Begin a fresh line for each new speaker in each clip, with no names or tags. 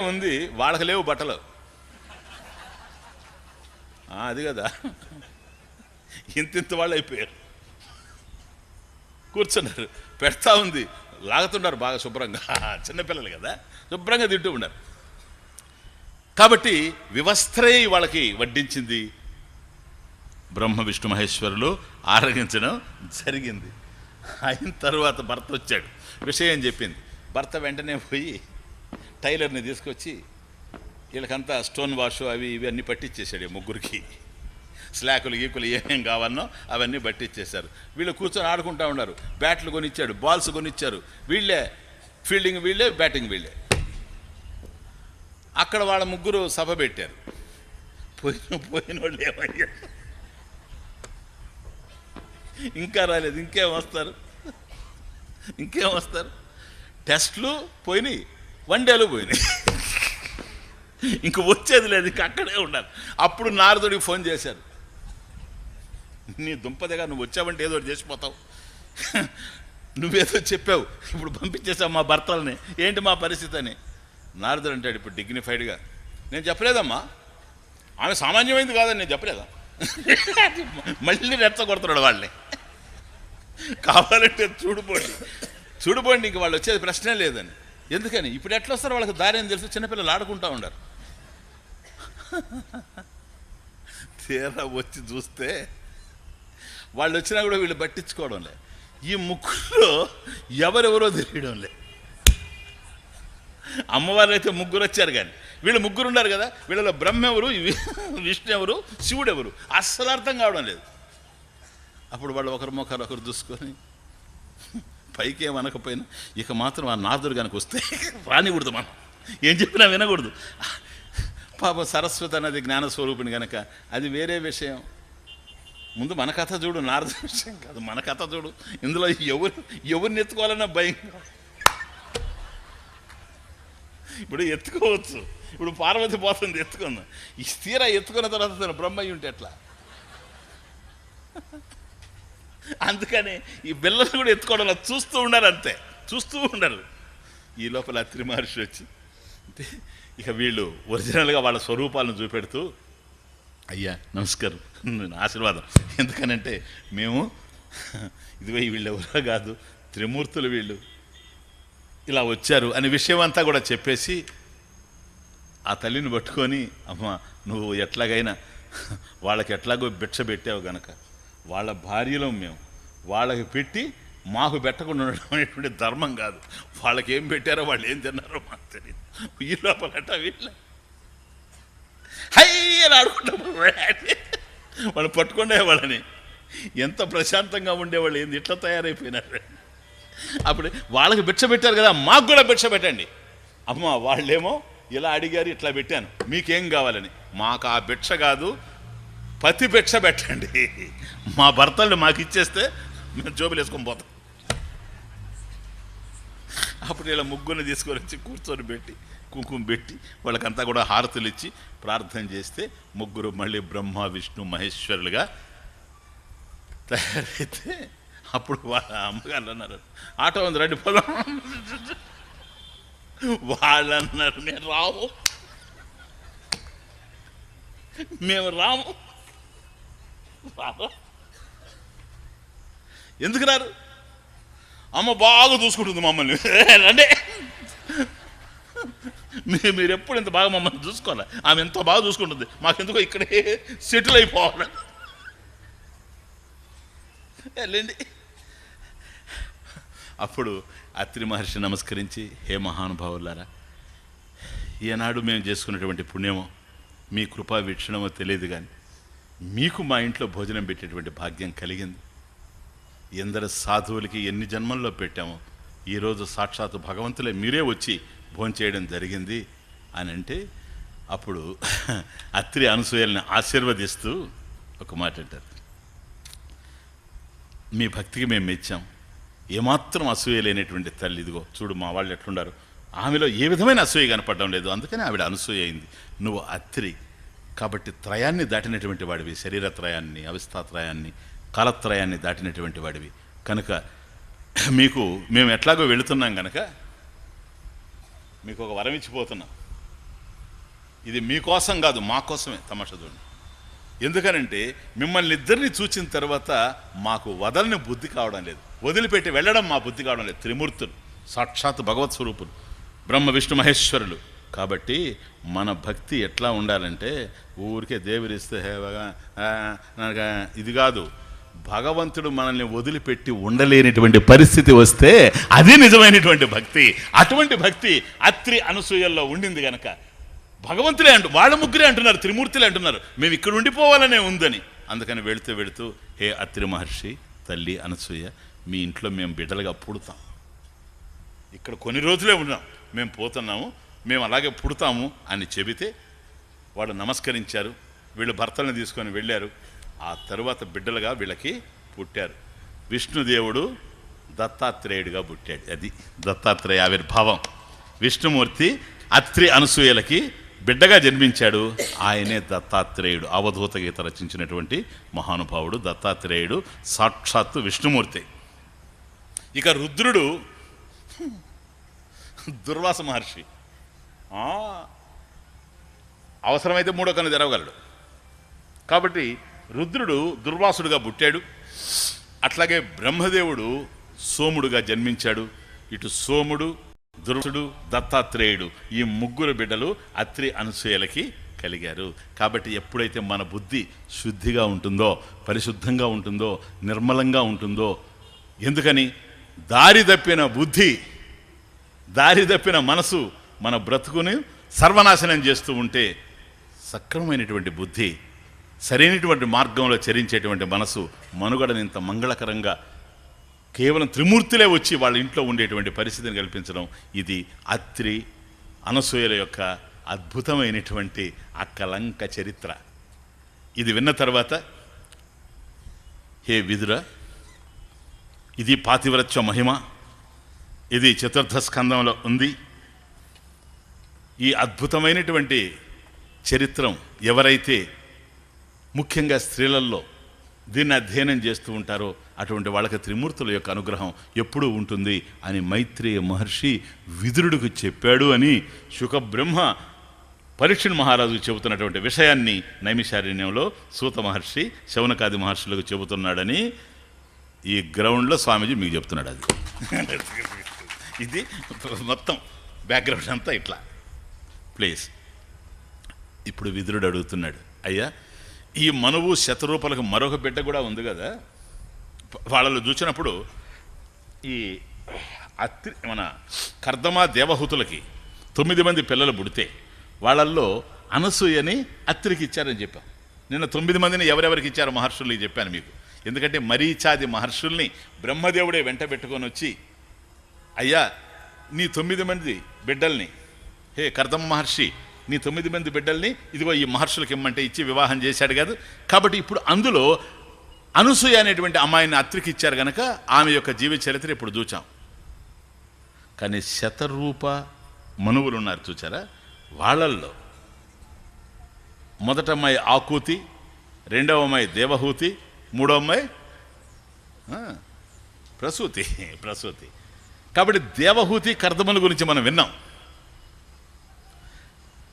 ఉంది వాళ్ళకి లేవు బట్టలు. అది కదా. ఇంతింత వాళ్ళు అయిపోయారు. కూర్చున్నారు పెడతా ఉంది. లాగుతున్నారు బాగా శుభ్రంగా. చిన్నపిల్లలు కదా శుభ్రంగా తింటూ ఉన్నారు. కాబట్టి వివస్త్రే వాళ్ళకి వడ్డించింది. బ్రహ్మ విష్ణు మహేశ్వరులు ఆరగించడం జరిగింది. అయిన తర్వాత భర్త వచ్చాడు. విషయం చెప్పింది. భర్త వెంటనే పోయి టైలర్ని తీసుకొచ్చి వీళ్ళకంతా స్టోన్ వాష్ అవి ఇవి అన్నీ పట్టించేశాడు ముగ్గురికి. స్లాకులు గీకులు ఏమేం కావాలనో అవన్నీ పట్టించేశారు వీళ్ళు కూర్చొని ఆడుకుంటా ఉన్నారు. బ్యాట్లు కొనిచ్చాడు బాల్స్ కొనిచ్చారు. వీళ్ళే ఫీల్డింగ్ వీళ్ళే బ్యాటింగ్ వీళ్ళే. అక్కడ వాళ్ళ ముగ్గురు సభ పెట్టారు. పోయిన పోయిన వాళ్ళు ఏమయ్యారు ఇంకా రాలేదు ఇంకేం వస్తారు? ఇంకేం వస్తారు? టెస్ట్లు పోయినాయి. వన్డేలు పోయినాయి. ఇంక వచ్చేది లేదు ఇంక అక్కడే ఉండాలి. అప్పుడు నారదుడికి ఫోన్ చేశారు. నీ దుంపదిగా నువ్వు వచ్చావంటే ఏదో చేసిపోతావు. నువ్వేదో చెప్పావు ఇప్పుడు పంపించేసావు మా భర్తలని. ఏంటి మా పరిస్థితి అని. నారదుడు అంటాడు ఇప్పుడు డిగ్నిఫైడ్గా నేను చెప్పలేదమ్మా. ఆమె సామాన్యమైంది కాదని నేను చెప్పలేదా? మళ్ళీ రెచ్చగొడుతున్నాడు వాళ్ళని. కావాలంటే చూడుపోండి చూడుపోండి ఇంక వాళ్ళు వచ్చేది ప్రశ్నే లేదని. ఎందుకని? ఇప్పుడు ఎట్లా వస్తారు? వాళ్ళకి దారి అని తెలుసు? చిన్నపిల్లలు ఆడుకుంటా ఉండరు. తీరా వచ్చి చూస్తే వాళ్ళు వచ్చినా కూడా వీళ్ళు పట్టించుకోవడం లే. ఈ ముగ్గురులో ఎవరెవరో తెలియడం లే. అమ్మవారు అయితే ముగ్గురు వచ్చారు కానీ. వీళ్ళు ముగ్గురు ఉన్నారు కదా? వీళ్ళలో బ్రహ్మ ఎవరు? విష్ణు ఎవరు? శివుడు ఎవరు? అస్సలు అర్థం కావడం లేదు. అప్పుడు వాళ్ళు ఒకరి ముఖాలు ఒకరు చూసుకొని పైకి ఏమనకపోయినా ఇక మాత్రం ఆ నాదురు కనుక వస్తే రానికూడదు మనం. ఏం చెప్పినా వినకూడదు. పాప సరస్వతి అన్నది జ్ఞానస్వరూపిణి కనుక అది వేరే విషయం. ముందు మన కథ చూడు నారద విషయం కాదు మన కథ చూడు. ఇందులో ఎవరు ఎవరిని ఎత్తుకోవాలన్నా భయం? ఇప్పుడు ఎత్తుకోవచ్చు. ఇప్పుడు పార్వతి పోతుంది ఎత్తుకుందాం. ఈ తీరా ఎత్తుకున్న తర్వాత బ్రహ్మయ్య ఉంటే ఎట్లా? అందుకని ఈ బిల్లలు కూడా ఎత్తుకోవడం చూస్తూ ఉండరు అంతే. చూస్తూ ఉండరు ఈ లోపల అత్రి మహర్షి వచ్చి ఇక వీళ్ళు ఒరిజినల్గా వాళ్ళ స్వరూపాలను చూపెడుతూ అయ్యా నమస్కారం నేను ఆశీర్వాదం. ఎందుకనంటే మేము ఇదిగో వీళ్ళు ఎవరో కాదు త్రిమూర్తులు వీళ్ళు. ఇలా వచ్చారు అనే విషయం అంతా కూడా చెప్పేసి ఆ తల్లిని పట్టుకొని అమ్మ నువ్వు ఎట్లాగైనా వాళ్ళకి ఎట్లాగో భిక్ష పెట్టావు గనక. వాళ్ళ భార్యలో మేము. వాళ్ళకి పెట్టి మాకు పెట్టకుండా ఉండడం అనేటువంటి ధర్మం కాదు. వాళ్ళకి ఏం పెట్టారో వాళ్ళు ఏం తిన్నారో మాకు తెలియదు ఈ లోపలట వీళ్ళ. హై అని ఆడుకుంటాం వాళ్ళు పట్టుకుండే వాళ్ళని. ఎంత ప్రశాంతంగా ఉండేవాళ్ళు ఏంది ఇట్లా తయారైపోయినారు. అప్పుడు వాళ్ళకి భిక్ష పెట్టారు కదా మాకు కూడా భిక్ష పెట్టండి. అమ్మ వాళ్ళేమో ఇలా అడిగారు ఇట్లా పెట్టాను. మీకేం కావాలని. మాకు ఆ భిక్ష కాదు పతి భిక్ష పెట్టండి. మా భర్తలు మాకు ఇచ్చేస్తే మేము జోబులు వేసుకొని పోతాం. అప్పుడు ఇలా ముగ్గురిని తీసుకొని వచ్చి కూర్చొని పెట్టి కుంకుమ పెట్టి వాళ్ళకంతా కూడా హారతులు ఇచ్చి ప్రార్థన చేస్తే ముగ్గురు మళ్ళీ బ్రహ్మ విష్ణు మహేశ్వరులుగా తయారైతే అప్పుడు వాళ్ళ అమ్మగారు అన్నారు ఆటో ఉంది రండి పొలం వాళ్ళు అన్నారు మేము రాము. మేము రాము. ఎందుకు రారు అమ్మ బాగా చూసుకుంటుంది మమ్మల్ని. రండి. మీరు ఎప్పుడు ఇంత బాగా మమ్మల్ని చూసుకోవాలి? ఆమె ఎంత బాగా చూసుకుంటుంది. మాకెందుకో ఇక్కడే సెటిల్ అయిపోవాలి. వెళ్ళండి అప్పుడు అత్రి మహర్షి నమస్కరించి హే మహానుభావులారా ఈనాడు మేము చేసుకున్నటువంటి పుణ్యమో మీ కృపా వీక్షణమో తెలియదు కానీ మీకు మా ఇంట్లో భోజనం పెట్టేటువంటి భాగ్యం కలిగింది. ఎందరు సాధువులకి ఎన్ని జన్మల్లో పెట్టామో ఈరోజు సాక్షాత్తు భగవంతులే మీరే వచ్చి భోంచేయడం జరిగింది అని అంటే అప్పుడు అత్రి అనసూయల్ని ఆశీర్వదిస్తూ ఒక మాట అంటారు. మీ భక్తికి మేము మెచ్చాం. ఏమాత్రం అసూయ లేనటువంటి తల్లి ఇదిగో చూడు మా వాళ్ళు ఎట్లుండారు. ఆమెలో ఏ విధమైన అసూయ కనపడడం లేదు. అందుకని ఆవిడ అనసూయ అయింది. నువ్వు అత్రి కాబట్టి త్రయాన్ని దాటినటువంటి వాడివి శరీర త్రయాన్ని కాలత్రయాన్ని దాటినటువంటి వాడివి. కనుక మీకు మేము ఎట్లాగో వెళుతున్నాం కనుక మీకు ఒక వరం ఇచ్చిపోతున్నాం. ఇది మీకోసం కాదు మా కోసమే తమాషా చూడండి. ఎందుకనంటే మిమ్మల్ని ఇద్దరిని చూచిన తర్వాత మాకు వదలని బుద్ధి కావడం లేదు. వదిలిపెట్టి వెళ్ళడం మా బుద్ధి కావడం లేదు. త్రిమూర్తులు సాక్షాత్ భగవత్ స్వరూపులు బ్రహ్మ విష్ణు మహేశ్వరులు. కాబట్టి మన భక్తి ఎట్లా ఉండాలంటే ఊరికే దేవుడిస్తే హే ఇది కాదు. భగవంతుడు మనల్ని వదిలిపెట్టి ఉండలేనిటువంటి పరిస్థితి వస్తే అది నిజమైనటువంటి భక్తి. అటువంటి భక్తి అత్రి అనసూయల్లో ఉండింది గనక. భగవంతులే అంటు వాళ్ళ ముగ్గురే అంటున్నారు త్రిమూర్తులే అంటున్నారు. మేము ఇక్కడ ఉండిపోవాలనే ఉందని. అందుకని వెళుతూ వెళుతూ హే అత్రి మహర్షి తల్లి అనసూయ మీ ఇంట్లో మేము బిడ్డలుగా పుడతాం. ఇక్కడ కొన్ని రోజులే ఉన్నాం. మేము పోతున్నాము. మేము అలాగే పుడతాము అని చెబితే వాళ్ళు నమస్కరించారు. వీళ్ళు భర్తలను తీసుకొని వెళ్ళారు. ఆ తరువాత బిడ్డలుగా వీళ్ళకి పుట్టారు. విష్ణుదేవుడు దత్తాత్రేయుడిగా పుట్టాడు. అది దత్తాత్రేయ ఆవిర్భావం. విష్ణుమూర్తి అత్రి అనసూయలకి బిడ్డగా జన్మించాడు. ఆయనే దత్తాత్రేయుడు. అవధూత గీత రచించినటువంటి మహానుభావుడు దత్తాత్రేయుడు సాక్షాత్తు విష్ణుమూర్తి. ఇక రుద్రుడు దుర్వాస మహర్షి. అవసరమైతే మూడో కన్ను తెరవగలడు. కాబట్టి రుద్రుడు దుర్వాసుడుగా పుట్టాడు. అట్లాగే బ్రహ్మదేవుడు సోముడుగా జన్మించాడు. ఇటు సోముడు దుర్సుడు దత్తాత్రేయుడు ఈ ముగ్గురు బిడ్డలు అత్రి అనసూయలకి కలిగారు. కాబట్టి ఎప్పుడైతే మన బుద్ధి శుద్ధిగా ఉంటుందో పరిశుద్ధంగా ఉంటుందో నిర్మలంగా ఉంటుందో ఎందుకని? దారి తప్పిన బుద్ధి దారి తప్పిన మనసు మన బ్రతుకుని సర్వనాశనం చేస్తూ ఉంటే సక్రమమైనటువంటి బుద్ధి సరైనటువంటి మార్గంలో చరించేటువంటి మనసు మనుగడని ఇంత మంగళకరంగా కేవలం త్రిమూర్తులే వచ్చి వాళ్ళ ఇంట్లో ఉండేటువంటి పరిస్థితిని కల్పించడం ఇది అత్రి అనసూయల యొక్క అద్భుతమైనటువంటి అక్కలంక చరిత్ర. ఇది విన్న తర్వాత హే విదుర ఇది పాతివ్రత్య మహిమ ఇది చతుర్థ స్కందంలో ఉంది. ఈ అద్భుతమైనటువంటి చరిత్రం ఎవరైతే ముఖ్యంగా స్త్రీలలో దీన్ని అధ్యయనం చేస్తూ ఉంటారో అటువంటి వాళ్ళకి త్రిమూర్తుల యొక్క అనుగ్రహం ఎప్పుడూ ఉంటుంది అని మైత్రేయ మహర్షి విదురుడికి చెప్పాడు అని శుకబ్రహ్మ పరీక్షణ మహారాజు చెబుతున్నటువంటి విషయాన్ని నైమిషారణ్యంలో సూత మహర్షి శౌనకాది మహర్షులకు చెబుతున్నాడని ఈ గ్రౌండ్లో స్వామీజీ మీకు చెప్తున్నాడు అది. ఇది మొత్తం బ్యాక్గ్రౌండ్ అంతా ఇట్లా. ప్లేస్ ఇప్పుడు విదురుడు అడుగుతున్నాడు అయ్యా ఈ మనువు శతరూపాలకు మరొక బిడ్డ కూడా ఉంది కదా? వాళ్ళలో చూసినప్పుడు ఈ అత్రి మన కర్దమా దేవహూతులకి తొమ్మిది మంది పిల్లలు పుడితే వాళ్ళల్లో అనసూయని అత్రికి ఇచ్చారని చెప్పాం. నిన్న తొమ్మిది మందిని ఎవరెవరికి ఇచ్చారో మహర్షుల్ని చెప్పాను మీకు. ఎందుకంటే మరీచాది మహర్షుల్ని బ్రహ్మదేవుడే వెంట పెట్టుకొని వచ్చి అయ్యా నీ తొమ్మిది మంది బిడ్డల్ని హే కర్దమ్మ మహర్షి నీ తొమ్మిది మంది బిడ్డల్ని ఇదిగో ఈ మహర్షులకి ఇమ్మంటే ఇచ్చి వివాహం చేశాడు కాదు. కాబట్టి ఇప్పుడు అందులో అనసూయ అనేటువంటి అమ్మాయిని అత్రికి ఇచ్చారు గనక ఆమె యొక్క జీవిత చరిత్ర ఇప్పుడు చూచాం కానీ శతరూప మనువులు ఉన్నారు చూచారా? వాళ్ళల్లో మొదట అమ్మాయి ఆకూతి రెండవ అమ్మాయి దేవహూతి మూడో అమ్మాయి ఆ, ప్రసూతి ప్రసూతి. కాబట్టి దేవహూతి కర్దముల గురించి మనం విన్నాం.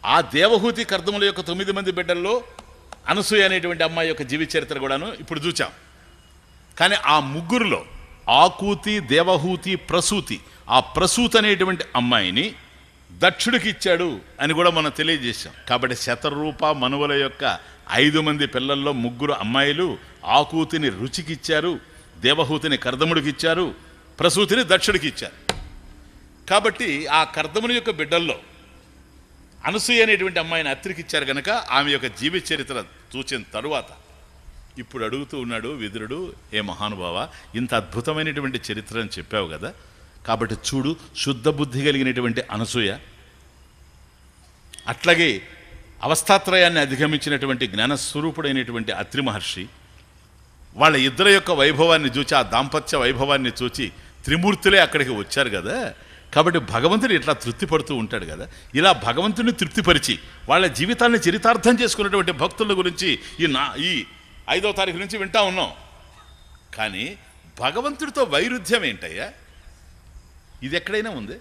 ఆ దేవహూతి కర్దముల యొక్క తొమ్మిది మంది బిడ్డల్లో అనసూయ అనేటువంటి అమ్మాయి యొక్క జీవిత చరిత్ర కూడాను ఇప్పుడు చూచాం. కానీ ఆ ముగ్గురులో ఆకూతి దేవహూతి ప్రసూతి ఆ ప్రసూతి అనేటువంటి అమ్మాయిని దక్షుడికి ఇచ్చాడు అని కూడా మనం తెలియజేశాం. కాబట్టి శతరూప మనువుల యొక్క ఐదు మంది పిల్లల్లో ముగ్గురు అమ్మాయిలు ఆకూతిని రుచికిచ్చారు దేవహూతిని కర్దముడికి ఇచ్చారు ప్రసూతిని దక్షుడికి ఇచ్చారు. కాబట్టి ఆ కర్దముని యొక్క బిడ్డల్లో అనసూయ అనేటువంటి అమ్మాయిని అత్రికి గనక కనుక ఆమె యొక్క జీవిత చరిత్ర చూచిన తరువాత ఇప్పుడు అడుగుతూ ఉన్నాడు విదురుడు ఏ మహానుభావ ఇంత అద్భుతమైనటువంటి చరిత్ర అని చెప్పావు కదా. కాబట్టి చూడు శుద్ధ బుద్ధి కలిగినటువంటి అనసూయ అట్లాగే అవస్థాత్రయాన్ని అధిగమించినటువంటి జ్ఞానస్వరూపుడైనటువంటి అత్రి మహర్షి వాళ్ళ ఇద్దరు యొక్క వైభవాన్ని చూచి ఆ దాంపత్య వైభవాన్ని చూచి త్రిమూర్తులే అక్కడికి వచ్చారు కదా. కాబట్టి భగవంతుడు ఇట్లా తృప్తిపడుతూ ఉంటాడు కదా. ఇలా భగవంతుడిని తృప్తిపరిచి వాళ్ళ జీవితాన్ని చరితార్థం చేసుకున్నటువంటి భక్తుల గురించి ఈ నా ఈ ఐదవ తారీఖు నుంచి వింటా ఉన్నాం. కానీ భగవంతుడితో వైరుధ్యం ఏంటయ్యా? ఇది ఎక్కడైనా ఉంది?